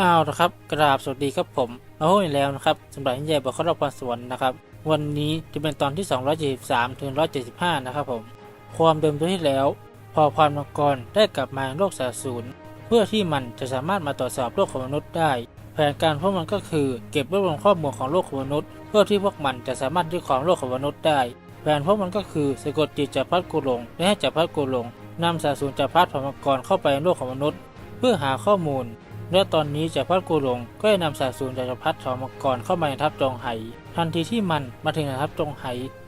อ้าวนะครับกราบสวัสดีครับผมมาพบอีกแล้วนะครับสำหรับนิยายบทข้ารอบพรสวรรค์นะครับ วันนี้จะเป็นตอนที่ 273 ถึง 175 นะครับผม ความเดิมตัวที่แล้ว พอพรมังกรได้กลับมาโลกสาสูรเพื่อที่มันจะสามารถมาตรวจสอบโลกของมนุษย์ได้ แผนการพวกมันก็คือเก็บรวบรวมข้อมูลของโลกของมนุษย์ เพื่อที่พวกมันจะสามารถยึดครองโลกของมนุษย์ได้ แผนพวกมันก็คือสะกดจิตจับพัดกูหลงและให้จับพัดกูหลงนำสาสูรจับพัดพรมังกรเข้าไปในโลกของมนุษย์ เพื่อหาข้อมูล และตอนนี้จักรพรรดิกูหลงก็ได้นำสาสูรจักรพรรดิทองมังกรเข้ามาในทัพจงไห ทันทีที่มันมาถึงในทัพจงไห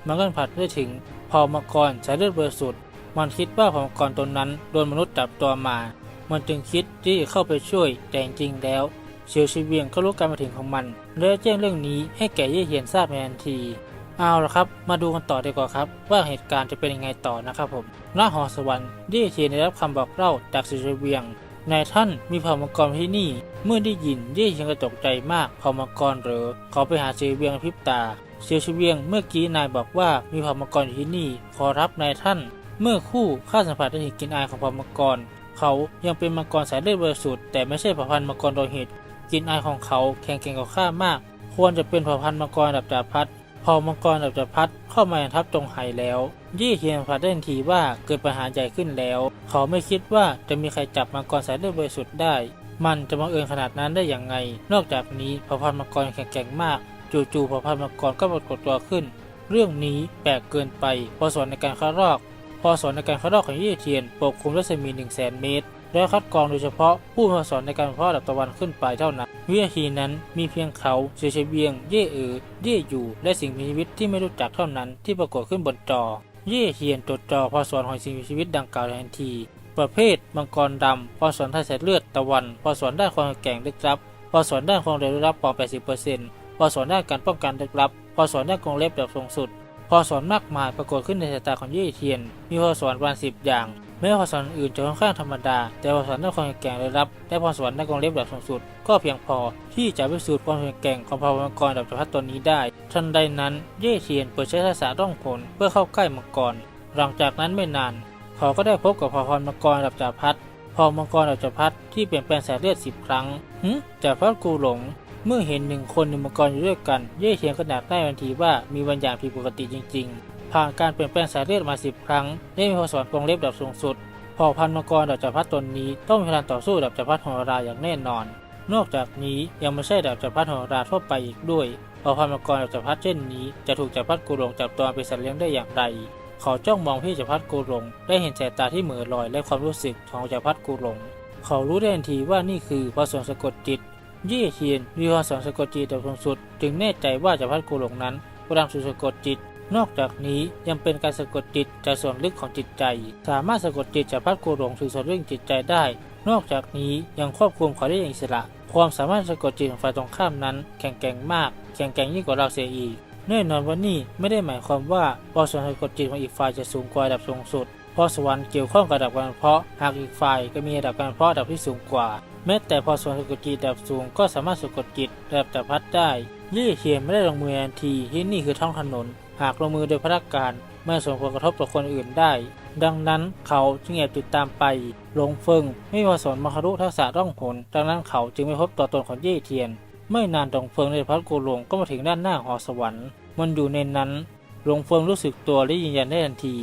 มันก็ผัดได้ถึงพอมังกรสายเลือดบริสุทธิ์มันคิดว่าพอมังกรตนนั้นโดนมนุษย์จับตัวมา มันจึงคิดที่จะเข้าไปช่วยแต่จริงแล้วเฉียวชีเวียงก็รู้การมาถึงของมันและแจ้งเรื่องนี้ให้แก่เย่เฮียนทราบในทันทีเอาละครับ มาดูกันต่อดีกว่าครับ ว่าเหตุการณ์จะเป็นยังไงต่อนะครับผมณหอสวรรค์เย่เทียนได้รับคำบอกเล่าจากเฉียวชีเวียง นายท่านมีเผ่ามังกรที่นี่ เมื่อได้ยินเย่เชียงกระตกใจมากเผ่ามังกรเหรอขาไปหาเชียเวียงพริบตาเชียวชเวียงเมื่อกี้นายบอกว่ามีเผ่ามังกรอยู่ที่นี่ ขอรับนายท่าน เมื่อคู่ข้าสัมผัสได้ถึงกลินอายของเผ่ามังกร เขายังเป็นมังกรสายเลือดบริสุทธิ์แต่ไม่ใช่เผ่าพันธุ์มังกรโดยเหตุกินอายของเขาแข็งแกร่งกว่าข้ามาก ควรจะเป็นเผ่าพันธุ์มังกรดับจ่าพัดพอมังกรดับจ่าพัดเข้ามาทัพจงไหแล้ว ยี่เฮียนพาได้ทันทีว่าเกิดปัญหาใหญ่ขึ้นแล้ว เขาไม่คิดว่าจะมีใครจับมังกรสายเลือดบริสุทธิ์ได้ มันจะบังเอิญขนาดนั้นได้อย่างไง นอกจากนี้เผ่าพันธุ์มังกรแข็งแรงมาก จู่ๆเผ่าพันธุ์มังกรก็ปรากฏตัวขึ้น เรื่องนี้แปลกเกินไป พอสอนในการฆ่ารอก พอสอนในการฆ่ารอกของยี่เทียนปกคลุมรัศมี1 0 0 0 0แสนเมตรและคัดกรองโดยเฉพาะผู้มาสอนในการเพาะดับตะวันขึ้นไปเท่านั้น วินาทีนั้นมีเพียงเขาเฉยเฉเบียง เย่เอ๋อเย่อยู่ และสิ่งมีชีวิตที่ไม่รู้จักเท่านั้นที่ปรากฏขึ้นบนจอ เย่เฮียนจดจอพอสอนของสิ่งมีชีวิตดังกล่าวทันที ประเภท มังกรดำพอสอนทายสายเลือดตะวันพอสอนด้านความแข็งลึกลับพอสอนด้านความเร็วลึกลับปอ80%พอสอนด้านการป้องกันลึกลับพอสอนด้านกรงเล็บแบบสูงสุด พอสอนมากมายปรากฏขึ้นในสายตาของเย่เทียน มีพอสอนประมาณสิบอย่างแม้พอสอนอื่นจะค่อนข้างธรรมดา แต่พอสอนด้านความแข็งลึกลับ และพอสอนด้านกรงเล็บแบบสูงสุด ก็เพียงพอที่จะพิสูจน์ความแข็งของพามังกรดับจักรพรรดิตัวนี้ได้ ทันใดนั้นเย่เทียนเปิดใช้ทักษะร่องผลเพื่อเข้าใกล้มังกร หลังจากนั้นไม่นาน เขาก็ได้พบกับพอพรมังกรดับจักรพรรดิพอมังกรดับจักรพรรดิที่เปลี่ยนแปลงสายเลือดสิบครั้งหึจักรพรรดิกูหลง เมื่อเห็นหนึ่งคนหนึ่งมังกรอยู่ด้วยกัน เย่เทียนก็หนักได้ทันทีว่ามีบางอย่างผิดปกติจริง ๆ ผ่านการเปลี่ยนแปลงสายเลือดมาสิบครั้ง ได้มีพอสอนกรงเล็บดับสูงสุดเผ่าพันธุ์มังกรดับจักรพรรดิตนนี้ต้องมีพลังต่อสู้ดับจักรพรรดิของราอย่างแน่นอน นอกจากนี้ยังไม่ใช่ดับจักรพรรดิของราทั่วไปอีกด้วยเผ่าพันธุ์มังกรดับจักรพรรดิเช่นนี้ จะถูกจักรพรรดิกูหลงจับตัวเป็นสัตว์เลี้ยงได้อย่างไรเขาจ้องมองพี่จักรพรรดิกูหลงได้เห็นสายตาที่เหม่อลอยและความรู้สึกของจักรพรรดิกูหลงเขารู้ได้ทันทีว่านี่คือพระสงฆ์สะกดจิต ยี่เทียนมีพระสงสะกดจิตแบบสูงสุด จึงแน่ใจว่าจักรพรรดิกูหลงนั้นกำลังสู่สะกดจิต นอกจากนี้ยังเป็นการสะกดจิตจากส่วนลึกของจิตใจ สามารถสะกดจิตจากพระกูหลงสู่ส่วนลึกจิตใจได้ นอกจากนี้ยังควบคุมเขาได้อย่างอิสระ ความสามารถสะกดจิตของฝ่ายตรงข้ามนั้น แข็งแกร่งมาก แข็งแกร่งยิ่งกว่าเราเสียอีกแน่นอนว่านี่ไม่ได้หมายความว่าพอส่วนสะกดจิตของอีกฝ่ายจะสูงกว่าระดับสูงสุดพราะสวรรค์เกี่ยวข้องกับระดับการเพาะ หากอีกฝ่ายก็มีระดับการเพาะระดับที่สูงกว่า แม้แต่พอส่วนสะกดจิตระดับสูงก็สามารถสะกดจิตระดับจักรพรรดิได้เย่เทียนไม่ได้ลงมือทันทีที่นี่คือท้องถนน หากลงมือโดยพระการไม่ส่งผลกระทบต่อคนอื่นได้ ดังนั้นเขาจึงแอบติดตามไปหลงเฟิงไม่มาสอนมคารุทักษะร่องหนดังนั้นเขาจึงไม่พบตัวตนของเย่เทียน ไม่นานหลงเฟิงในพัดกูหลงก็มาถึงด้านหน้าหอสวรรค์ มันอยู่ในนั้นหลงเฟิงรู้สึกตัวและยืนยันได้ทันที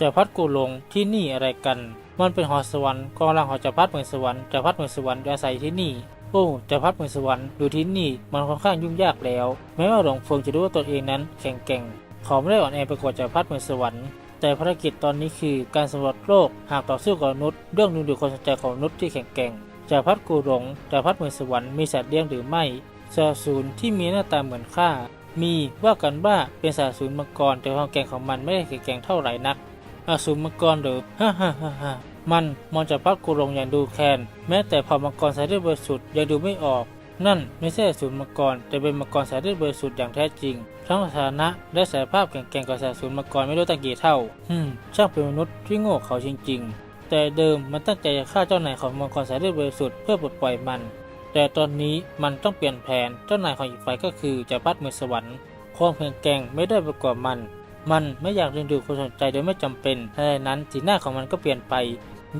จะพัดกูหลงที่นี่อะไรกัน มันเป็นหอสวรรค์กองรังหอจะพัดเมืองสวรรค์จะพัดเมืองสวรรค์อาศัยที่นี่โอ้จะพัดเมืองสวรรค์อยู่ที่นี่มันค่อนข้างยุ่งยากแล้ว แม้ว่าหลงเฟิงจะรู้ว่าตนเองนั้นแข็งแกร่งเขาไม่ได้อ่อนแอไปกว่าจะพัดเมืองสวรรค์แต่ภารกิจตอนนี้คือการสำรวจโลกหากต่อสู้กับมนุษย์เรื่องหนึ่งดูความสนใจของมนุษย์ที่แข็งแกร่งจะพัดกูหลงจะพัดเมืองสวรรค์มีสัตว์เลี้ยงหรือไม่สาสูรที่มีหน้าตาเหมือนข้ามีว่ากันว่าเป็นสาสูรมังกรแต่ความแกร่งของมันไม่ได้แข็งแกร่งเท่าไหร่นัก อสูรมังกรหรือฮ่าฮ่าฮ่าฮ่ามันมองจากพัดกูหลงอย่างดูแคลนแม้แต่เผ่ามังกรสายเลือดบริสุทธิ์ยังดูไม่ออก นั่นไม่ใช่อสูรมังกรแต่เป็นมังกรสายเลือดบริสุทธิ์อย่างแท้จริง ทั้งสถานะและสายภาพแข็งๆกว่าสายสูรมังกรไม่รู้ตั้งกี่เท่าฮึมช่างเป็นมนุษย์ที่โง่เขาจริง ๆ แต่เดิมมันตั้งใจจะฆ่าเจ้านายของมังกรสายเลือดบริสุทธิ์เพื่อปลดปล่อยมัน แต่ตอนนี้มันต้องเปลี่ยนแผนเจ้านายของอีกฝ่ายก็คือจะพัดมือสวรรค์ความแข็งแกร่งไม่ได้ประกอบมัน มันไม่อยากดึงดูดความสนใจโดยไม่จำเป็นทันใดนั้นสีหน้าของมันก็เปลี่ยนไป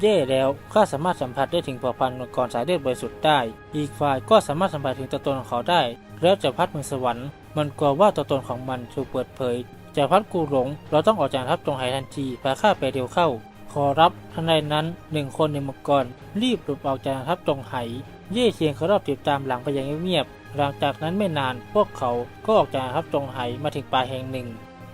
เย่แล้วข้าสามารถสัมผัสได้ถึงเผ่าพันธุ์มังกรสายเลือดบริสุทธิ์ได้ อีกฝ่ายก็สามารถสัมผัสถึงตัวตนของเขาได้ แล้วจะพัดเมือสวรรค์ มันกลัวว่าตัวตนของมันถูกเปิดเผยจะพัดกูหลง เราต้องออกจากทัพตรงไหทันทีพาข้าไปเร็วเข้า ขอรับทันใดนั้นหนึ่งคนในมังกรรีบหลุดออกจากทัพตรงไหเย่เชียงเขารอบติดตามหลังไปอย่างเงียบๆหลังจากนั้นไม่นานพวกเขาก็ออกจากทัพตรงไหมาถึงป่าแห่งหนึ่ง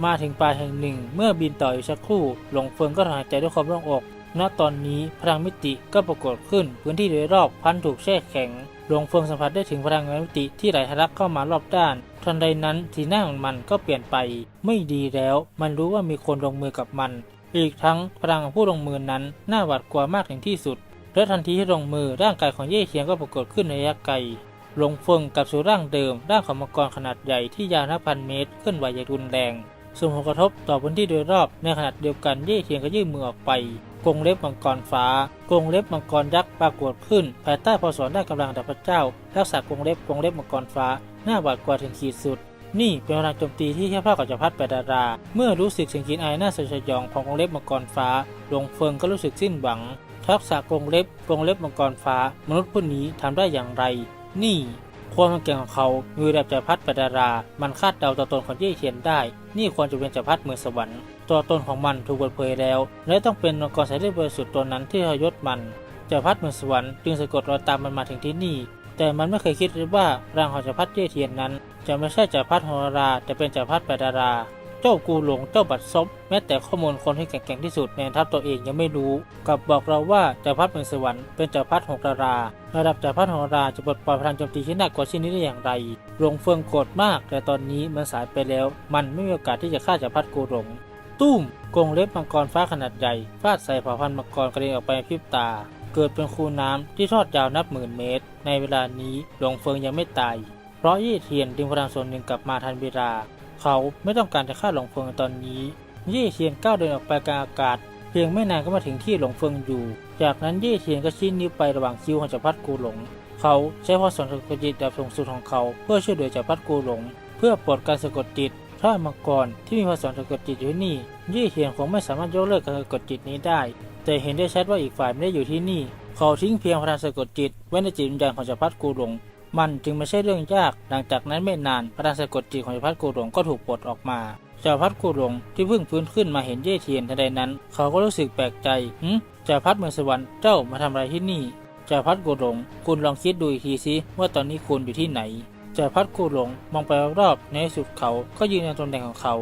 มาถึงป่าแห่งหนึ่ง เมื่อบินต่ออยู่สักครู่ หลงเฟิงก็ถอนหายใจด้วยความโล่งอก ณ ตอนนี้พลังมิติก็ปรากฏขึ้น พื้นที่โดยรอบพันถูกแช่แข็ง หลวงเฟิงสัมผัสได้ถึงพลังมิติที่ไหลทะลักเข้ามารอบด้าน ทันใดนั้นสีหน้าของมันก็เปลี่ยนไป ไม่ดีแล้ว มันรู้ว่ามีคนลงมือกับมัน อีกทั้งพลังของผู้ลงมือนั้นน่าหวาดกลัวมากถึงที่สุด และทันทีที่ลงมือร่างกายของเย่เชียงก็ปรากฏขึ้นในระยะไกลหลงเฟิงกลับสู่ร่างเดิม ร่างของมังกรขนาดใหญ่ที่ยาวนับพันเมตร เคลื่อนไหวอย่างรุนแรง ส่งผลกระทบต่อพื้นที่โดยรอบในขณะเดียวกันเย่เทียงก็ยื่นมือออกไปกรงเล็บมังกรฟ้ากรงเล็บมังกรยักษ์ปรากฏขึ้น ภายใต้พอสอนได้กำลังดับพระเจ้า รักษากรงเล็บกรงเล็บมังกรฟ้าหน้าหวาดกลัวถึงขีดสุด นี่เป็นพลังโจมตีที่เทียบเท่ากับจักรพรรดิแปดดารา เมื่อรู้สึกเสียงกรีดอายหน้าสยดสยองของกรงเล็บมังกรฟ้าหลงเฟิงก็รู้สึกสิ้นหวังทักษะกรงเล็บกรงเล็บมังกรฟ้า มนุษย์ผู้นี้ทำได้อย่างไร นี่ ความแข็งแกร่งของเขามีระดับจักรพรรดิปดารา มันคาดเดาตัวตนของเย่เทียนได้ นี่ควรจะเป็นจักรพรรดิเมืองสวรรค์ตัวตนของมันถูกเปิดเผยแล้ว และต้องเป็นมังกรสายเลือดบริสุทธิ์ตัวนั้นที่ทรยศมันจักรพรรดิเมืองสวรรค์จึงสะกดรอยตามมันมาถึงที่นี่ แต่มันไม่เคยคิดเลยว่าร่างของจักรพรรดิเย่เทียนนั้น จะไม่ใช่จักรพรรดิฮอราแต่เป็นจักรพรรดิปดารา เจ้ากูหลงเจ้าบัดซบแม้แต่ข้อมูลคนที่แข็งๆที่สุดในทัพตัวเองยังไม่รู้กลับบอกเราว่าจักรพรรดิเมืองสวรรค์เป็นจักรพรรดิหกดารา ระดับจักรพรรดิหกดาราจะปลดปล่อยพลังโจมตีที่หนักกว่าเช่นนี้ได้อย่างไรหลงเฟิงโกรธมาก แต่ตอนนี้มันสายไปแล้ว มันไม่มีโอกาสที่จะฆ่าจักรพรรดิกูหลงตุ้มกงเล็บมังกรฟ้าขนาดใหญ่ฟาดใส่เผ่าพันธุ์มังกรกระเด็นออกไปพริบตา เกิดเป็นคูน้ำที่ทอดยาวนับหมื่นเมตร ในเวลานี้หลงเฟิงยังไม่ตาย เพราะยี่เทียนดึงพลังส่วนหนึ่งกลับมาทันเวลา เขาไม่ต้องการจะฆ่าหลงเฟิงตอนนี้ยี่เทียนก้าวเดินออกไปกลางอากาศ เพียงไม่นานก็มาถึงที่หลงเฟิงอยู่ จากนั้นยี่เทียนก็ชี้นิ้วไประหว่างคิ้วของจักรพรรดิกูหลง เขาใช้พรสอนสะกดจิตแบบสูงสุดของเขาเพื่อช่วยเหลือจักรพรรดิกูหลง เพื่อปลดการสะกดจิตถ้ามังกรที่มีพรสอนสะกดจิตอยู่ที่นี่ยี่เทียนคงไม่สามารถยกเลิกการสะกดจิตนี้ได้ แต่เห็นได้ชัดว่าอีกฝ่ายไม่ได้อยู่ที่นี่ เขาทิ้งเพียงพลังสะกดจิตไว้ในจิตวิญญาณของจักรพรรดิกูหลง มันจึงไม่ใช่เรื่องยาก หลังจากนั้นไม่นานพลังสะกดจิตของจักรพรรดิกูหลงก็ถูกปลดออกมาจักรพรรดิกูหลงที่เพิ่งฟื้นขึ้นมาเห็นเย่เทียนทันใดนั้น เขาก็รู้สึกแปลกใจหึจักรพรรดิเมืองสวรรค์เจ้ามาทำอะไรที่นี่จักรพรรดิกูหลง คุณลองคิดดูอีกทีสิว่าตอนนี้คุณอยู่ที่ไหนจักรพรรดิกูหลงมองไปรอบๆในสุดเขาก็ยืนยันตำแหน่งของเขา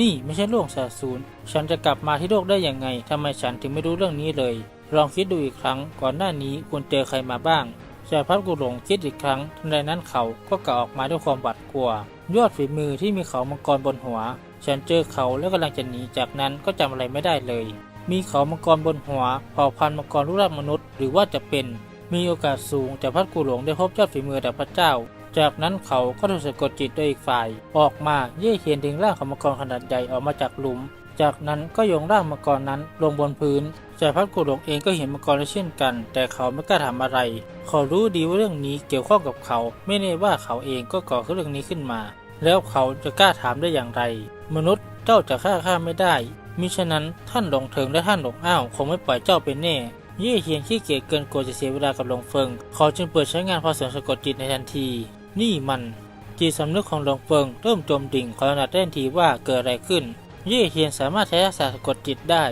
นี่ไม่ใช่โลกสาสูญฉันจะกลับมาที่โลกได้ยังไงทำไมฉันถึงไม่รู้เรื่องนี้เลย ลองคิดดูอีกครั้ง ก่อนหน้านี้คุณเจอใครมาบ้าง ชายพัดกุหลงคิดอีกครั้งทันใดนั้นเขาก็กล่าวออกมาด้วยความหวาดกลัว ยอดฝีมือที่มีเขามังกรบนหัว ฉันเจอเขาแล้วกำลังจะหนีจากนั้นก็จำอะไรไม่ได้เลย มีเขามังกรบนหัวเผ่าพันธุ์มังกรรูปร่างมนุษย์หรือว่าจะเป็น มีโอกาสสูงแต่พัดกุหลงได้พบยอดฝีมือดับพระเจ้า จากนั้นเขาก็ถูกสะกดจิตโดยอีกฝ่าย ออกมาเย่เขียนถึงร่างของมังกรขนาดใหญ่ออกมาจากหลุม จากนั้นก็โยงร่างมังกรนั้นลงบนพื้น จายพัดกุหลงเองก็เห็นมังกรเช่นกัน แต่เขาไม่กล้าทำอะไร เขารู้ดีว่าเรื่องนี้เกี่ยวข้องกับเขา ไม่แน่ว่าเขาเองก็ก่อเรื่องนี้ขึ้นมา แล้วเขาจะกล้าถามได้อย่างไร มนุษย์เจ้าจะฆ่าข้าไม่ได้มิฉะนั้นท่านหลงเถิงและท่านหลงอ้าวคงไม่ปล่อยเจ้าไปแน่เย่เฮียนขี้เกียจเกินกลัวจะเสียเวลากับหลงเฟิง เขาจึงเปิดใช้งานพอสอนสะกดจิตในทันที นี่มันจิตสำนึกของหลงเฟิงเริ่มจมดิ่งขอนัดได้ทันทีว่าเกิดอะไรขึ้น เย่เฮียนสามารถใช้ทักษะสะกดจิตได้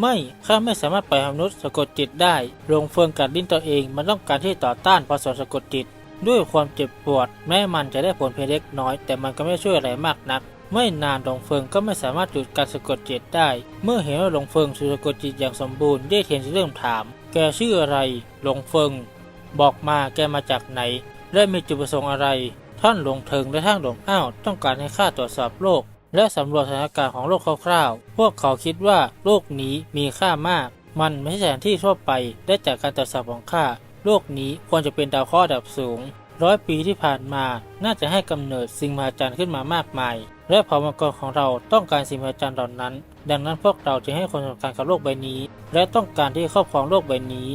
ไม่ ข้าไม่สามารถปล่อยมนุษย์สะกดจิตได้หลงเฟิงกัดลิ้นตัวเองมันต้องการที่ต่อต้านพอสอนสะกดจิต ด้วยความเจ็บปวด แม้มันจะได้ผลเพียงเล็กน้อย แต่มันก็ไม่ช่วยอะไรมากนัก ไม่นานหลงเฟิงก็ไม่สามารถหยุดการสะกดจิตได้ เมื่อเห็นว่าหลงเฟิงสูสะกดจิตอย่างสมบูรณ์เย่เทียนจะเริ่มถาม แกชื่ออะไร หลงเฟิง บอกมาแกมาจากไหน และมีจุดประสงค์อะไร ท่านหลงเทิงและท่านหลงอ้าวต้องการให้ข้าตรวจสอบโลก และสำรวจสถานการณ์ของโลกคร่าวๆ พวกเขาคิดว่าโลกนี้มีค่ามาก มันไม่ใช่สถานที่ทั่วไปและจากการตรวจสอบของข้า โลกนี้ควรจะเป็นดาวเคราะห์ดับสูง ร้อยปีที่ผ่านมา น่าจะให้กำเนิดสิ่งมหัศจรรย์ขึ้นมามากมาย และเผ่ามังกรของเราต้องการสิ่งมหัศจรรย์เหล่านั้น ดังนั้นพวกเราจึงให้ความสำคัญกับโลกใบนี้ และต้องการที่ครอบครองโลกใบนี้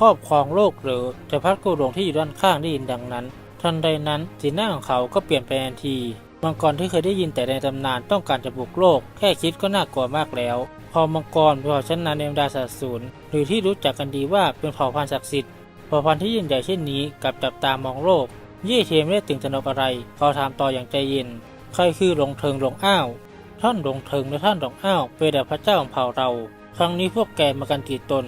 ครอบครองโลกหรือจะพัดกู้หลงที่อยู่ด้านข้างได้ยินดังนั้น ทันใดนั้นสีหน้าของเขาก็เปลี่ยนไปทันที มังกรที่เคยได้ยินแต่ในตำนานต้องการจะบุกโลก แค่คิดก็น่ากลัวมากแล้วเผ่ามังกรเผ่าชั้นนำในบรรดาสัตสูนหรือที่รู้จักกันดีว่าเป็นเผ่าพันธุ์ศักดิ์สิทธิ์เผ่าพันธุ์ที่ยิ่งใหญ่เช่นนี้กลับจับตามองโลกเย่เทียนไม่ได้ตื่นตระหนกอะไรเขาถามต่ออย่างใจเย็นใครคือหลงเทิงหลงอ้าวท่านหลงเทิงและท่านหลงอ้าวเป็นแต่พระเจ้าของเผ่าเรา ครั้งนี้พวกแกมากันกี่ตน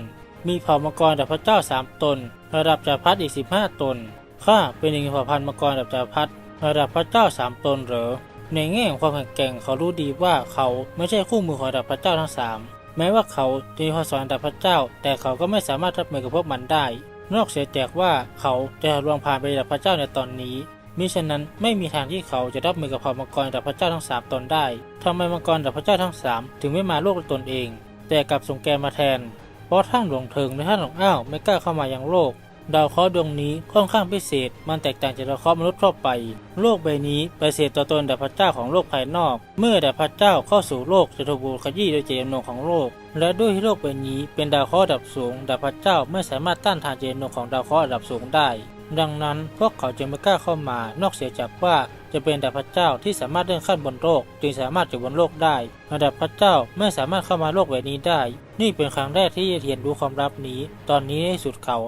มีเผ่ามังกรแต่พระเจ้าสามตนระดับจักรพรรดิอีกสิบห้าตนข้าเป็นหนึ่งเผ่าพันธุ์มังกรระดับจักรพรรดิ ระดับพระเจ้าสามตนเหรอ ในแง่ของความแข็งแกร่งเขารู้ดีว่าเขาไม่ใช่คู่มือของระดับพระเจ้าทั้งสามแม้ว่าเขาจะมีพรสวรรค์ระดับพระเจ้า แต่เขาก็ไม่สามารถรับมือกับพวกมันได้ นอกเสียจากว่าเขาจะลวงผ่านไประดับพระเจ้าในตอนนี้มิฉะนั้นไม่มีทางที่เขาจะรับมือกับเผ่ามังกรระดับพระเจ้าทั้งสามตนได้ทำไมมังกรระดับพระเจ้าทั้งสามถึงไม่มาโลกด้วยตนเอง แต่กลับส่งแกมาแทน เพราะท่านหลวงเทิงและท่านหลวงอ้าวไม่กล้าเข้ามายังโลก ดาวเคราะห์ดวงนี้ค่อนข้างพิเศษ มันแตกต่างจากดาวเคราะห์มนุษย์ทั่วไป โลกใบนี้เป็นเศษตัวตนแด่พระเจ้าของโลกภายนอก เมื่อแด่พระเจ้าเข้าสู่โลกจะถูกบูขยี้โดยเจตจำนงของโลก และด้วยที่โลกใบนี้เป็นดาวเคราะห์ดับสูงแด่พระเจ้าไม่สามารถต้านทานเจตจำนงของดาวเคราะห์ดับสูงได้ ดังนั้นพวกเขาจึงไม่กล้าเข้ามา นอกเสียจากว่าจะเป็นดาวพระเจ้าที่สามารถเลื่อนขั้นบนโลกจึงสามารถอยู่บนโลกได้ระดับพระเจ้าไม่สามารถเข้ามาโลกใบนี้ได้ นี่เป็นครั้งแรกที่เยเทียนรู้ความลับนี้ ตอนนี้ในสุดเขา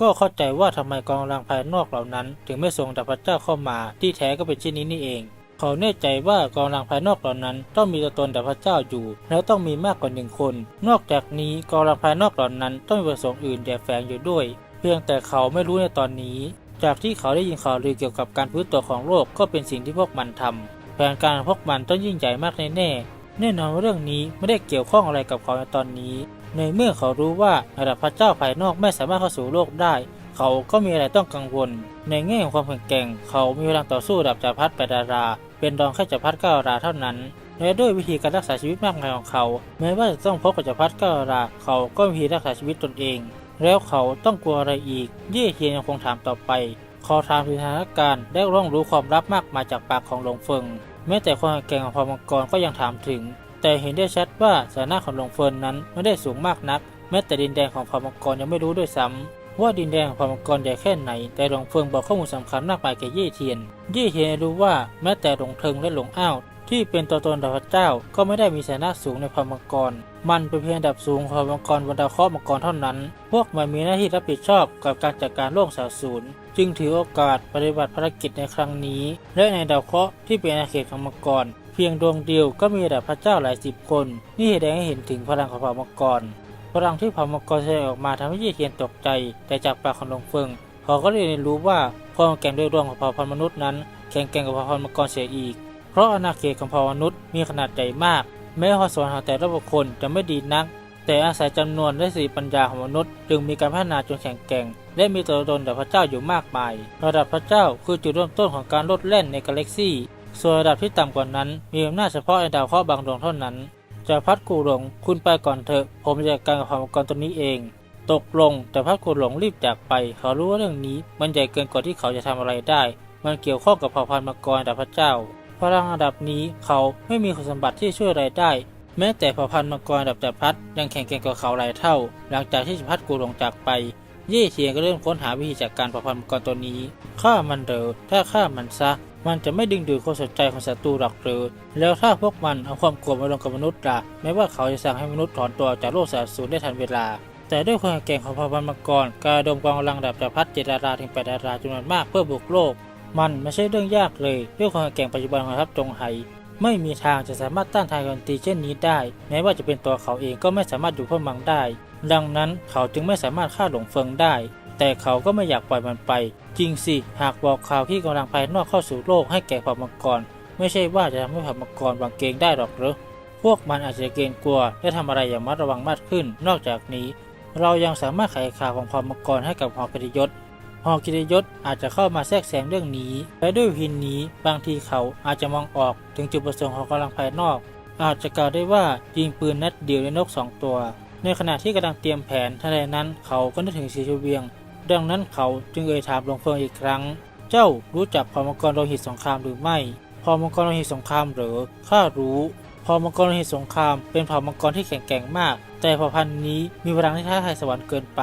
ก็เข้าใจว่าทำไมกองกำลังภายนอกเหล่านั้น ถึงไม่ส่งดาบพระเจ้าเข้ามาที่แท้ก็เป็นเช่นนี้นี่เอง เขาแน่ใจว่ากองกำลังภายนอกเหล่านั้น ต้องมีตัวตนดาบพระเจ้าอยู่ แล้วต้องมีมากกว่าหนึ่งคน นอกจากนี้กองกำลังภายนอกเหล่านั้น ต้องมีประสงค์อื่นแอบแฝงอยู่ด้วย เพียงแต่เขาไม่รู้ในตอนนี้ จากที่เขาได้ยินข่าวลือเกี่ยวกับการพื้นตัวของโลกก็เป็นสิ่งที่พวกมันทำแผนการพวกมันต้องยิ่งใหญ่มากแน่ๆแน่นอนเรื่องนี้ไม่ได้เกี่ยวข้องอะไรกับเขาในตอนนี้ ในเมื่อเขารู้ว่าระดับพระเจ้าภายนอกไม่สามารถเข้าสู่โลกได้ เขาก็มีอะไรต้องกังวล ในแง่ของความแข็งแกร่ง เขามีพลังต่อสู้ระดับจักรพรรดิแปดดารา เป็นรองแค่จักรพรรดิเก้าดาราเท่านั้นและด้วยวิธีการรักษาชีวิตมากมายของเขา แม้ว่าจะต้องพบกับจักรพรรดิเก้าดารา เขาก็มีวิธีรักษาชีวิตตนเอง แล้วเขาต้องกลัวอะไรอีก เย่เทียนยังคงถามต่อไปขาถามถึงสถานการณ์และร่องรู้ความลับมากมายจากปากของหลงเฟิงแม้แต่ความแข็งแกร่งของพอมังกรก็ยังถามถึง แต่เห็นได้ชัดว่าสถานะของหลงเฟินนั้นไม่ได้สูงมากนัก แม้แต่ดินแดนของเผ่ามังกรยังไม่รู้ด้วยซ้ำว่าดินแดนของเผ่ามังกรใหญ่แค่ไหน แต่หลงเฟิงบอกข้อมูลสำคัญมากมายแก่เย่เทียนเย่เทียนรู้ว่าแม้แต่หลงเทิงและหลงอ้าวที่เป็นตัวตนดาวพระเจ้าก็ไม่ได้มีฐานะสูงในเผ่ามังกร มันเป็นเพียงดับสูงของเผ่ามังกรบนดาวเคราะห์มังกรเท่านั้น พวกมันมีหน้าที่รับผิดชอบกับการจัดการโลกสาสูญจึงถือโอกาสปฏิบัติภารกิจในครั้งนี้ และในดาวเคราะห์ที่เป็นอาณาเขตของมังกร พียงดวงเดียวก็มีระดับพระเจ้าหลายสิบคน นี่แสดงให้เห็นถึงพลังของเผ่ามังกร พลังที่เผ่ามังกรแสดงออกมาทำให้เย่เทียนตกใจ แต่จากปากของหลงเฟิงเขาก็ได้เรียนรู้ว่าความแกร่งโดยรวมของเผ่าพันธุ์มนุษย์นั้นแข็งแกร่งกว่าเผ่าพันธุ์มังกรเสียอีก เพราะอาณาเขตของเผ่ามนุษย์มีขนาดใหญ่มาก แม้ความสวรรค์ของแต่ละบุคคลจะไม่ดีนัก แต่อาศัยจำนวนและสติปัญญาของมนุษย์ จึงมีการพัฒนาจนแข็งแกร่ง และมีตัวตนแบบพระเจ้าอยู่มากมาย ระดับพระเจ้าคือจุดเริ่มต้นของการลดแล่นในกาแล็กซี่ ส่วนระดับที่ต่ำกว่านั้น มีอำนาจเฉพาะในดาวเคราะห์บางดวงเท่านั้น จะพัดกูหลงคุณไปก่อนเถอะ ผมจะจัดการกับความมังกรตัวนี้เอง ตกลงแต่พัดกูหลงรีบจากไป เขารู้ว่าเรื่องนี้ มันใหญ่เกินกว่าที่เขาจะทำอะไรได้ มันเกี่ยวข้องกับเผ่าพันธุ์มังกรดับพระเจ้าพลังระดับนี้เขาไม่มีคุณสมบัติที่ช่วยอะไรได้ แม้แต่เผ่าพันธุ์มังกรดับจักรพรรดิยังแข็งแกร่งกว่าเขาหลายเท่า หลังจากที่จัดกูหลงจากไปเย่เทียนก็เริ่มค้นหาวิธีจัดการเผ่าพันธุ์มังกรตัวนี้ฆ่ามันเถอะถ้าฆ่ามันซะ มันจะไม่ดึงดูดความสนใจของศัตรูหรอกหรือ แล้วถ้าพวกมันเอาความโกรธมาลงกับมนุษย์ล่ะแม้ว่าเขาจะสั่งให้มนุษย์ถอนตัวจากโลกสาสูญได้ทันเวลา แต่ด้วยความแกร่งของเผ่าพันมังกรการดมกองกำลังดับจักพรรดิเจดดาราถึงแปดดาราจำนวนมากเพื่อบุกโลก มันไม่ใช่เรื่องยากเลย ด้วยความแกร่งปัจจุบันของทัพจงไหไม่มีทางจะสามารถต้านทานการตีเช่นนี้ได้ แม้ว่าจะเป็นตัวเขาเองก็ไม่สามารถอยู่เพื่อมังได้ ดังนั้นเขาจึงไม่สามารถฆ่าหลงเฟิงได้ แต่เขาก็ไม่อยากปล่อยมันไป จริงสิ หากบอกข่าวที่กำลังภายนอกเข้าสู่โลกให้แก่เผ่ามังกร ไม่ใช่ว่าจะทำให้เผ่ามังกรวางเกงได้หรอกหรือพวกมันอาจจะเกรงกลัว และทำอะไรอย่างมัดระวังมากขึ้น นอกจากนี้ เรายังสามารถไขข่าวของเผ่ามังกรให้กับหอกิตยศหอกิตยศอาจจะเข้ามาแทรกแซงเรื่องนี้ และด้วยวิธีนี้บางทีเขาอาจจะมองออกถึงจุดประสงค์ของกำลังภายนอก อาจจะกล่าวได้ว่ายิงปืนนัดเดียวในนกสองตัว ในขณะที่กำลังเตรียมแผนทันใดนั้นเขาก็นึกถึงสีชูเวียง ดังนั้นเขาจึงเอ่ยถามหลวงเฟิงอีกครั้ง เจ้ารู้จักพอมังกรโลหิตสงครามหรือไม่ พอมังกรโลหิตสงครามหรือข้ารู้พอมังกรโลหิตสงครามเป็นเผ่ามังกรที่แข็งแกร่งมาก แต่เผ่าพันธุ์นี้มีพลังที่ท้าทายสวรรค์เกินไป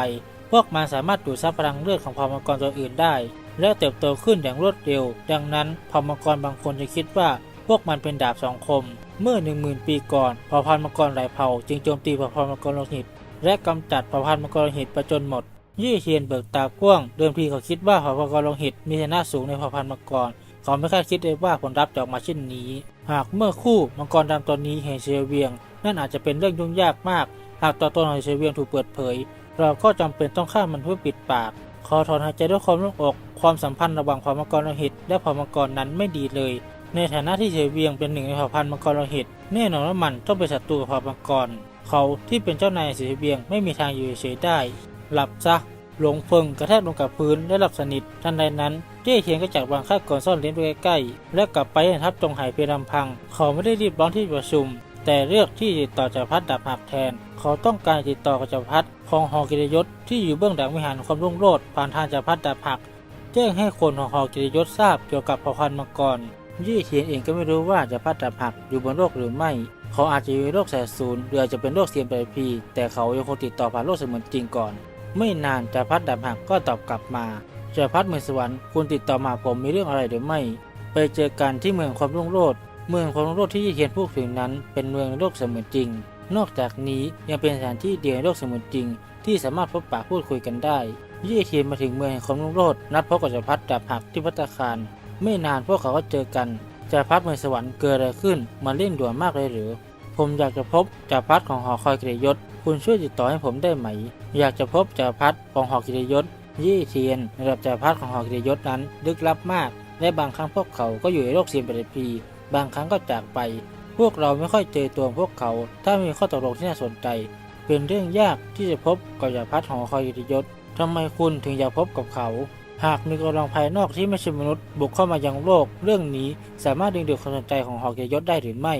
พวกมันสามารถดูดซับพลังเลือดของเผ่ามังกรตัวอื่นได้ และเติบโตขึ้นอย่างรวดเร็ว ดังนั้นเผ่ามังกรบางคนจะคิดว่าพวกมันเป็นดาบสองคม เมื่อ 10,000 ปีก่อนเผ่าพันธุ์มังกรหลายเผ่า จึงโจมตีเผ่าพันธุ์มังกรโลหิต และกำจัดเผ่าพันธุ์มังกรโลหิตไปจนหมด ยี่เทียนเบิกตากว้างเดิมทีเขาคิดว่าเผ่าพันธุ์มังกรโลหิตมีชนะสูงในเผ่าพันธุ์มังกรเขาไม่คาดคิดเลยว่าผลลัพธ์จะออกมาเช่นนี้ หากเมื่อคู่มังกรดำตอนนี้เห็นเชเวียง นั่นอาจจะเป็นเรื่องยุ่งยากมาก หากตัวตนของเชเวียงถูกเปิดเผย เราก็จำเป็นต้องฆ่ามันเพื่อปิดปาก ขอถอนหายใจด้วยความโล่งอก ความสัมพันธ์ระหว่างเผ่ามังกรโลหิต และเผ่ามังกรนั้นไม่ดีเลย ในฐานะที่เชเวียงเป็นหนึ่งในเผ่าพันธุ์มังกรโลหิตแน่นอนว่ามันต้องเป็นศัตรูกับเผ่ามังกร เขาที่เป็นเจ้านายเชเวียงไม่มีทางอยู่เฉยได้ หลับซะหลงเฟิงกระแทกลงกับพื้นและหลับสนิททันใดนั้นเจ้เทียนก็จากวางค่าก่อนซ่อนเล้นไปใกล้ๆและกลับไปทับจงหายเพียงลำพัง เขาไม่ได้รีบร้อนที่ประชุม แต่เลือกที่ติดต่อจักรพัฒดับหักแทน เขาต้องการติดต่อกับจักรพัฒของหอกิรยศที่อยู่เบื้องหลังวิหารความรุ่งโรจน์ผ่านทางจักรพัฒดับหักแจ้งให้คนของหอกิรยศทราบเกี่ยวกับเผ่าพันมังกรยี่เทียนเองก็ไม่รู้ว่าจะพัดดับหักอยู่บนโลกหรือไม่ เขาอาจจะอยู่ในโลกแสนศูนย์หรืออาจจะเป็นโลกเสียมไปพีแต่เขายังคงติดต่อผ่านโลกเสมือนจริงก่อน ไม่นานจะพัดดับหักก็ตอบกลับมาจะพัดเมืองสวรรค์คุณติดต่อมาผมมีเรื่องอะไรหรือไม่ ไปเจอกันที่เมืองความรุ่งโรจน์เมืองความรุ่งโรจน์ที่ยี่เทียนพูดถึงนั้น เป็นเมืองในโลกเสมือนจริง นอกจากนี้ยังเป็นสถานที่เดียวในโลกเสมือนจริง ที่สามารถพบปะพูดคุยกันได้ยี่เทียนมาถึงเมืองแห่งความรุ่งโรจน์นัดพบกับจักรพัฒดับหักที่พัตตาคาร ไม่นานพวกเขาก็เจอกันจักรพัฒเมืองสวรรค์เกิดอะไรขึ้นมาเล่นด่วนมากเลยหรือ ผมอยากจะพบจักรพัฒของหอคอยเกรยศคุณช่วยติดต่อให้ผมได้ไหม อยากจะพบจักรพัฒของหอกิรยศยี่เทียนระดับจักรพัฒของหอกิรยศนั้นลึกลับมาก และบางครั้งพวกเขาก็อยู่ในโลกเสียมปฏิพีบางครั้งก็จากไป พวกเราไม่ค่อยเจอตัวพวกเขา ถ้ามีข้อตกลงที่น่าสนใจ เป็นเรื่องยากที่จะพบกับจักรพัฒของหอกิรยศทำไมคุณถึงอยากพบกับเขา หากมีกำลังภายนอกที่ไม่ใช่มนุษย์บุกเข้ามายังโลก เรื่องนี้สามารถดึงดูดความสนใจของหอกเกียรติยศได้หรือไม่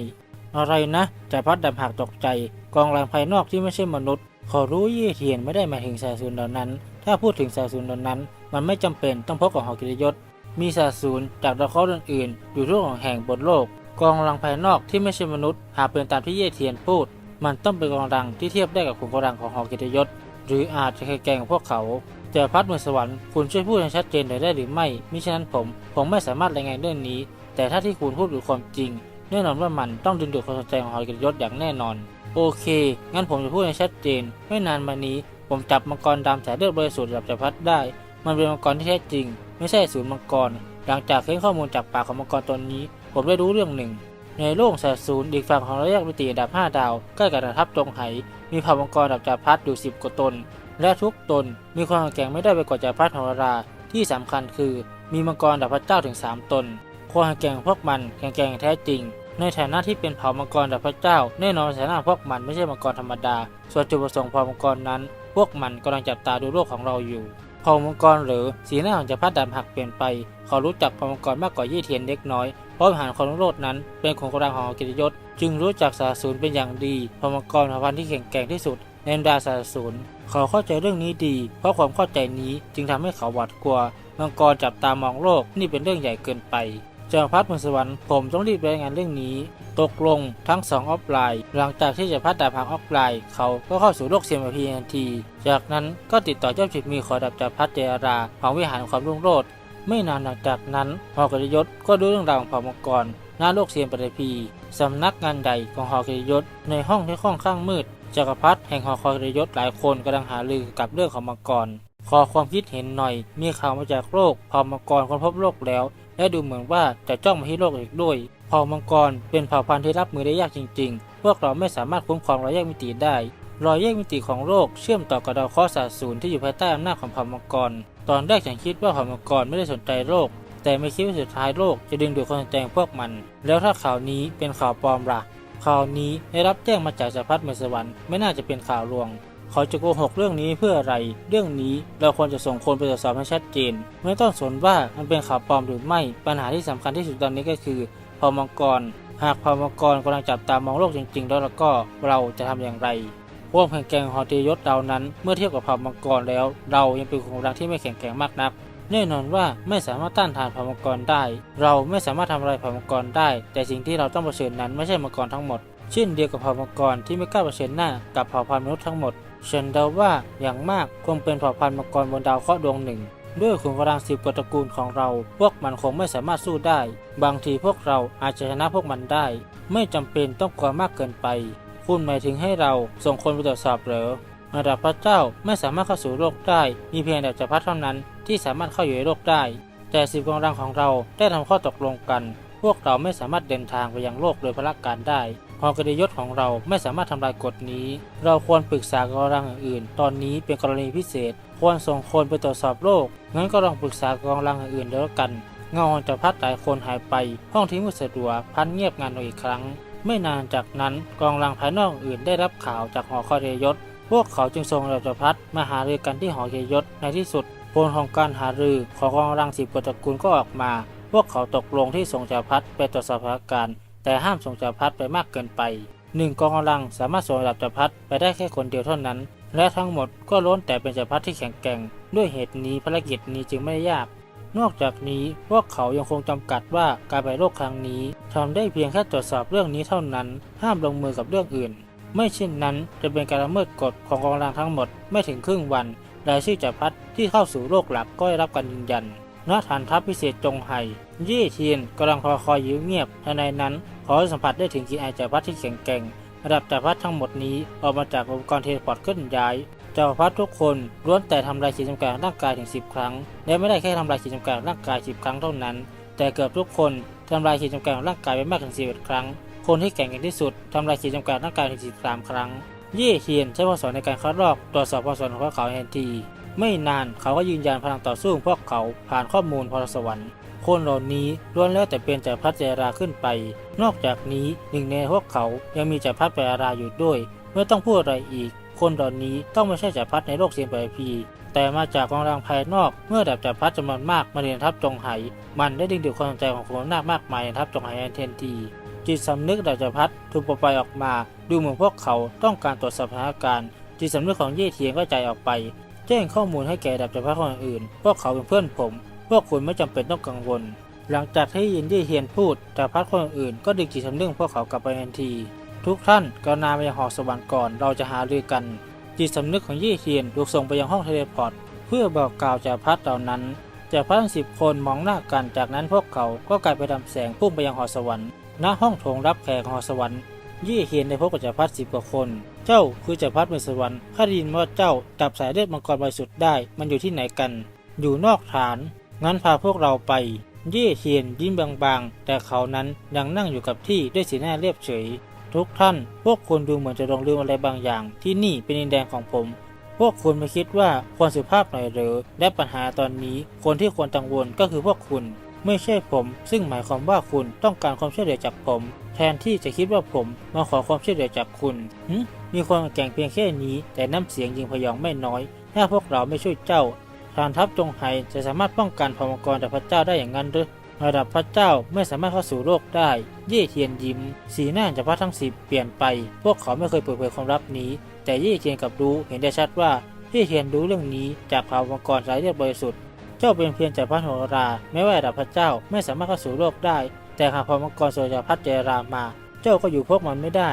อะไรนะจะพัดดำหักตกใจ กองกำลังภายนอกที่ไม่ใช่มนุษย์ ขอรู้ยี่เทียนไม่ได้หมายถึงสาสูนเหล่านั้น ถ้าพูดถึงสาสูนเหล่านั้น มันไม่จำเป็นต้องพบกับหอกเกียรติยศ มีสาสูนจากดาวเคราะห์อื่นๆ อยู่ทั่วของแห่งบนโลก กองกำลังภายนอกที่ไม่ใช่มนุษย์ หากเป็นตามที่เย่เทียนพูด มันต้องเป็นกองกำลังที่เทียบได้กับขุนกำลังของหอกเกียรติยศ หรืออาจจะแข่งกับพวกเขาแต่พัดเมืองสวรรค์คุณช่วยพูดให้ชัดเจนหน่อยได้หรือไม่ มิฉะนั้นผมผมไม่สามารถรายงานเรื่องนี้ แต่ถ้าที่คุณพูดคือความจริง แน่นอนว่ามันต้องดึงดูดความสนใจของหอกิจยศอย่างแน่นอน โอเค งั้นผมจะพูดให้ชัดเจน ไม่นานมานี้ ผมจับมังกรดำสายเลือดบริสุทธิ์ระดับจักรพัดได้ มันเป็นมังกรที่แท้จริง ไม่ใช่ศูนย์มังกร หลังจากเค้นข้อมูลจากปากของมังกรตัวนี้ ผมได้รู้เรื่องหนึ่ง ในโลกแสนศูนย์อีกฝั่งของระยะมิติดับ 5 ดาว ใกล้กับดับทับจงไห มีเผ่ามังกรดับจักรพัดอยู่ 10 กว่าตน และทุกตนมีความแข็งแกร่งไม่ได้ไปกว่าจักรพัดของราราที่สำคัญคือ มีมังกรดับพระเจ้าถึง 3 ตน ความแข็งแกร่งพวกมันแข็งแกร่งแท้จริง ในฐานะที่เป็นเผ่ามังกรระดับพระเจ้า แน่นอนฐานะพวกมันไม่ใช่มังกรธรรมดา ส่วนจุดประสงค์เผ่ามังกรนั้น พวกมันกำลังจับตาดูโลกของเราอยู่เผ่ามังกรหรือสีหน้าของจักรพรรดิดำหักเปลี่ยนไปเขารู้จักเผ่ามังกรมากกว่ายี่เทียนเล็กน้อยเพราะวิหารของโลดนั้นเป็นของกำลังของกิตยศ จึงรู้จักสาสูรเป็นอย่างดีเผ่ามังกรเผ่าพันธุ์ที่แข็งแกร่งที่สุดในดาสาสูรเขาเข้าใจเรื่องนี้ดี เพราะความเข้าใจนี้จึงทำให้เขาหวาดกลัวมังกรจับตามองโลกนี่เป็นเรื่องใหญ่เกินไป จักรพรรดิมสวรรค์ผมต้องรีบรายงานเรื่องนี้ ตกลงทั้งสองออฟไลน์ หลังจากที่จะพัดดาบหักออฟไลน์ เขาก็เข้าสู่โลกเซียมพีทันที จากนั้นก็ติดต่อเจ้าจิตมีขอดับจากพัดเจราของวิหารความรุ่งโรจน์ไม่นานหลังจากนั้นหอกริยศก็รู้เรื่องราวของเผ่ามังกรหน้าโลกเซียมปฏิพีสำนักงานใหญ่ของหอกริยศในห้องที่ค่อนข้างมืดจักรพรรดิแห่งหอคอยรยศหลายคนกำลังหารือกับเรื่องของมังกร ขอความคิดเห็นหน่อย มีข่าวมาจากโลกเผ่ามังกรค้นพบโลกแล้ว และดูเหมือนว่าจะจ้องมาที่โลกอีกด้วยเผ่ามังกรเป็นเผ่าพันธุ์ที่รับมือได้ยากจริง ๆ พวกเราไม่สามารถคุ้มครองรอยแยกมิติได้ รอยแยกมิติของโลกเชื่อมต่อกับดาวเคราะห์ศาสตร์ศูนย์ที่อยู่ภายใต้อำนาจของเผ่ามังกร ตอนแรกฉันคิดว่าเผ่ามังกรไม่ได้สนใจโลก แต่ไม่คิดว่าสุดท้ายโลกจะดึงดูดความสนใจของพวกมัน แล้วถ้าข่าวนี้เป็นข่าวปลอมล่ะข่าวนี้ได้รับแจ้งมาจากจักรพรรดิเมืองสวรรค์ไม่น่าจะเป็นข่าวลวง เขาจะโกหกเรื่องนี้เพื่ออะไร เรื่องนี้เราควรจะส่งคนไปตรวจสอบให้ชัดเจน ไม่ต้องสนว่ามันเป็นข่าวปลอมหรือไม่ ปัญหาที่สำคัญที่สุดตอนนี้ก็คือเผ่ามังกร หากเผ่ามังกรกำลังจับตามองโลกจริงๆ แล้วก็เราจะทำอย่างไรพวกแข่งแกร่งของเทยศเรานั้น เมื่อเทียบกับเผ่ามังกรแล้ว เรายังเป็นกองรังที่ไม่แข็งแกร่งมากนัก แน่นอนว่าไม่สามารถต้านทานเผ่ามังกรได้ เราไม่สามารถทำอะไรเผ่ามังกรได้ แต่สิ่งที่เราต้องเผชิญนั้นไม่ใช่มังกรทั้งหมด เช่นเดียวกับเผ่ามังกรที่ไม่กล้าเผชิญหน้ากับเผ่าพันธุ์มนุษย์ทั้งหมด ฉันเดาว่าอย่างมากคงเป็นเผ่าพันธุ์มังกรบนดาวเคราะห์ดวงหนึ่ง ด้วยขุนกำลังสิบกว่าตระกูลของเรา พวกมันคงไม่สามารถสู้ได้ บางทีพวกเราอาจจะชนะพวกมันได้ ไม่จำเป็นต้องกลัวมากเกินไป คุณหมายถึงให้เราส่งคนไปตรวจสอบเหรอระดับพระเจ้าไม่สามารถเข้าสู่โลกได้ มีเพียงแต่จักรพรรดิเท่านั้นที่สามารถเข้าอยู่ในโลกได้ แต่สิบกองรังของเราได้ทำข้อตกลงกัน พวกเราไม่สามารถเดินทางไปยังโลกโดยพละการได้ หอกระยศของเราไม่สามารถทำลายกฎนี้ เราควรปรึกษากองรังอื่น ตอนนี้เป็นกรณีพิเศษ ควรส่งคนไปตรวจสอบโรคงั้นก็ลองปรึกษากองรังอื่นแล้วกัน เงาของจักรพรรดิหลายคนหายไป ห้องที่มืดสลัวพันเงียบงานลงอีกครั้ง ไม่นานจากนั้นกองรังภายนอกอื่นได้รับข่าวจากหอคอเรยศ พวกเขาจึงส่งราชพัฒมาหารือกันที่หอเรยศในที่สุดผลของการหารือของกองรังสิบกว่าตระกูลก็ออกมา พวกเขาตกลงที่ส่งจักรพรรดิไปตรวจสอบสถานการณ์ แต่ห้ามส่งจักรพรรดิไปมากเกินไปหนึ่งกองกำลังสามารถส่งระดับจักรพรรดิไปได้แค่คนเดียวเท่านั้น และทั้งหมดก็ล้วนแต่เป็นจักรพรรดิที่แข็งแกร่ง ด้วยเหตุนี้ภารกิจนี้จึงไม่ได้ยาก นอกจากนี้พวกเขายังคงจำกัดว่าการไปโลกครั้งนี้ทำได้เพียงแค่ตรวจสอบเรื่องนี้เท่านั้น ห้ามลงมือกับเรื่องอื่น ไม่เช่นนั้นจะเป็นการละเมิดกฎของกองกำลังทั้งหมดไม่ถึงครึ่งวันรายชื่อจักรพรรดิที่เข้าสู่โลกหลักก็ได้รับการยืนยันณฐานทัพพิเศษจงไห่เย่เทียนกำลังคอยคอยยื้อเงียบภายในนั้น ขอให้สัมผัสได้ถึงกลินไอจักรพรรดิที่แข็งแกร่งระดับจักรพรรดิทั้งหมดนี้ออกมาจากอุปกรณ์เทเลพอร์ตเคลื่อนย้ายจักรพรรดิทุกคนล้วนแต่ทำลายขีดจำกัดร่างกายถึง 10 ครั้ง และไม่ได้แค่ทำลายขีดจำกัดร่างกาย 10 ครั้งเท่านั้น แต่เกือบทุกคนทำลายขีดจำกัดของร่างกายไปมากถึง11ครั้ง คนที่แข็งแกร่งที่สุดทำลายขีดจำกัดร่างกายถึง13ครั้ง เย่เทียนใช้พอสอนในการคัดลอกตรวจสอบพอสอนของพวกเขาทันที ไม่นานเขาก็ยืนยันพลังต่อสู้ของพวกเขาผ่านข้อมูลพรสวรรค์ คนเหล่านี้ล้วนแล้วแต่เป็นจากรพรรดิเจราขึ้นไป นอกจากนี้หนึ่งในพวกเขายังมีจากรพรรดิเจราอยู่ด้วย ไม่ต้องพูดอะไรอีก คนเหล่านี้ต้องไม่ใช่จากรพรรดิในโลกเซียนไปพีแต่มาจากกองรังภายนอก เมื่อดับจักรพรรดิจำนวนมากมาเรียนทัพจงไห มันได้ดึงดูดความสนใจของคนมากมากมายในทัพจงไหแอนเทนทีจิตสำนึกดับจักรพรรดิถูกปล่อยออกมา ดูเหมือนพวกเขาต้องการตรวจสอบสถานการณ์จิตสำนึกของเย่เทียนก็ใจออกไป แจ้งข้อมูลให้แก่ดับจักรพรรดิคนอื่น พวกเขาเป็นเพื่อนผม พวกคุณไม่จำเป็นต้องกังวล หลังจากที่ยินเย่เทียนพูดจักรพรรดิคนอื่นก็ดึงจิตสำนึกพวกเขากลับไปทันที ทุกท่านกรุณาไปยังหอสวรรค์ก่อนเราจะหารือกัน จิตสำนึกของเย่เทียนถูกส่งไปยังห้องเทเลพอร์ตเพื่อบอกกล่าวจากรพรรดิเหล่านั้นจากรพรรดิทั้งสิบคนมองหน้ากันจากนั้นพวกเขาก็กลายไปนำแสงพุ่งไปยังหอสวรรค์ณห้องโถงรับแขกของหอสวรรค์เย่เทียนได้พบกับจักรพรรดิสิบกว่าคน เจ้าคือจักรพรรดิเมืองสวรรค์ข้าดินว่าเจ้าจับสายเลือดมังกรบริสุทธิ์ได้ มันอยู่ที่ไหนกัน อยู่นอกฐาน งั้นพาพวกเราไป เย่เทียนยิ้มบางๆ แต่เขานั้นยังนั่งอยู่กับที่ด้วยสีหน้าเรียบเฉย ทุกท่าน พวกคุณดูเหมือนจะลงลืมอะไรบางอย่าง ที่นี่เป็นดินแดนของผม พวกคุณไม่คิดว่าควรสุภาพหน่อยหรือและปัญหาตอนนี้คนที่ควรกังวลก็คือพวกคุณ ไม่ใช่ผม ซึ่งหมายความว่าคุณต้องการความช่วยเหลือจากผม แทนที่จะคิดว่าผมมาขอความช่วยเหลือจากคุณมีความแก่งเพียงแค่นี้ แต่น้ำเสียงยิงพยองไม่น้อย ถ้าพวกเราไม่ช่วยเจ้า ฐานทัพจงไห่จะสามารถป้องกันพมกรจากพระเจ้าได้อย่างนั้นหรือระดับพระเจ้าไม่สามารถเข้าสู่โลกได้ เย่เทียนยิ้ม สีหน้าจากพระทั้งสิบเปลี่ยนไป พวกเขาไม่เคยเปิดเผยความลับนี้ แต่เย่เทียนกับรู้เห็นได้ชัดว่าเย่เทียนรู้เรื่องนี้จากเผ่ามังกรสายเลือดบริสุทธิ์ เจ้าเป็นเพียงจากพระโหราแม้ว่าระดับพระเจ้าไม่สามารถเข้าสู่โลกได้ แต่หากพมังกรโซจาพัฒเจรามา เจ้าก็อยู่พวกมันไม่ได้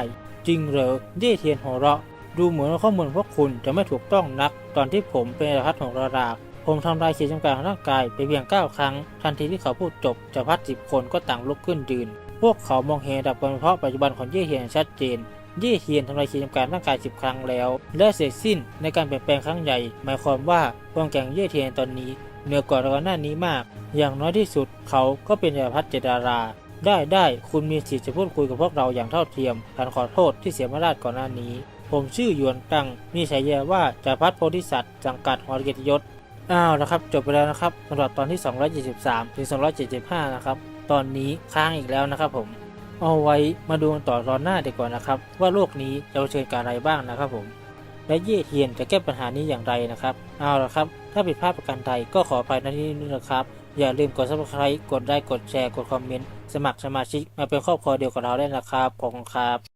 จริงเหรอ เย่เทียนหัวเราะ ดูเหมือนว่าข้อมูลพวกคุณจะไม่ถูกต้องนัก ตอนที่ผมเป็นจักรพรรดิโหรารา ผมทำลายขีดจำกัดของร่างกายไปเพียง 9 ครั้ง ทันทีที่เขาพูดจบจักรพรรดิสิบคนก็ต่างลุกขึ้นยืน พวกเขามองเห็นดับความเพราะปัจจุบันของเย่เทียนชัดเจน เย่เทียนทำลายขีดจำกัดร่างกาย 10 ครั้งแล้ว และเสร็จสิ้นในการเปลี่ยนแปลงครั้งใหญ่ หมายความว่าความแก่งเย่เทียนตอนนี้เหนือกว่าก่อนหน้านี้มาก อย่างน้อยที่สุดเขาก็เป็นจักรพรรดิเจดารา ได้ได้คุณมีสิทธิ์จะพูดคุยกับพวกเราอย่างเท่าเทียมการขอโทษที่เสียมาราชก่อนหน้านี้ ผมชื่อหยวนตังมีฉายาว่าจักรพรรดิโพธิสัตว์สังกัดหอเกียรติยศ อ้าวนะครับจบไปแล้วนะครับสำหรับตอนที่ 273 ถึง 275 นะครับ ตอนนี้ค้างอีกแล้วนะครับผม เอาไว้มาดูต่อตอนหน้าดีกว่านะครับ ว่าโลกนี้จะเผชิญกับอะไรบ้างนะครับผม และเย่เทียนจะแก้ปัญหานี้อย่างไรนะครับเอาละครับ ถ้าผิดพลาดประการใดก็ขออภัยในที่นี้นะครับ อย่าลืมกด subscribe กดไลค์กดแชร์กดคอมเมนต์สมัครสมาชิกมาเป็นครอบครัวเดียวกับเราได้นะครับขอบคุณครับ